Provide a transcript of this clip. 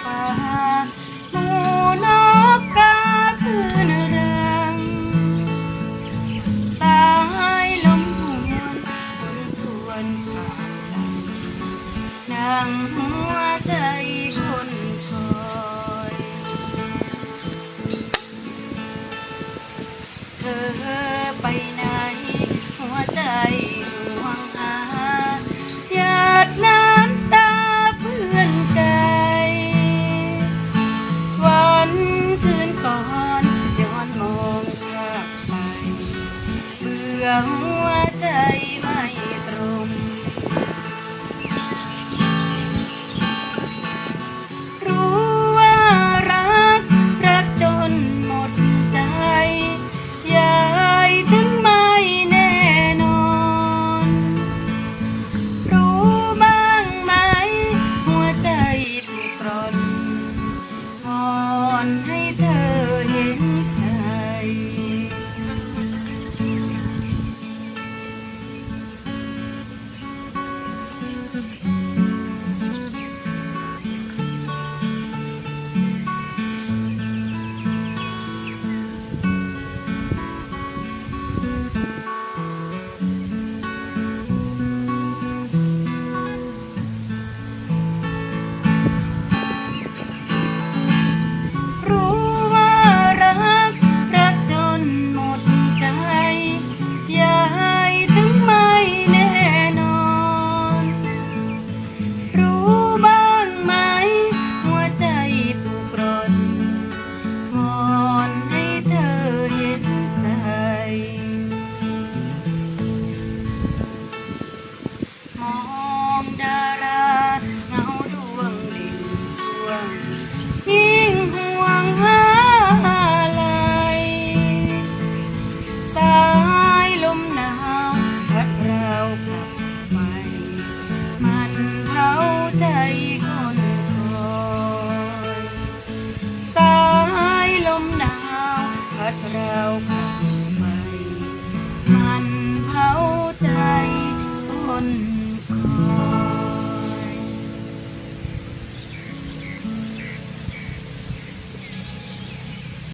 ฟ้าหมูนกกาคืนรัง สายลมหวนบนทวนผ่านนั่งหัวใจคนคอยเธอ gắng แก้วข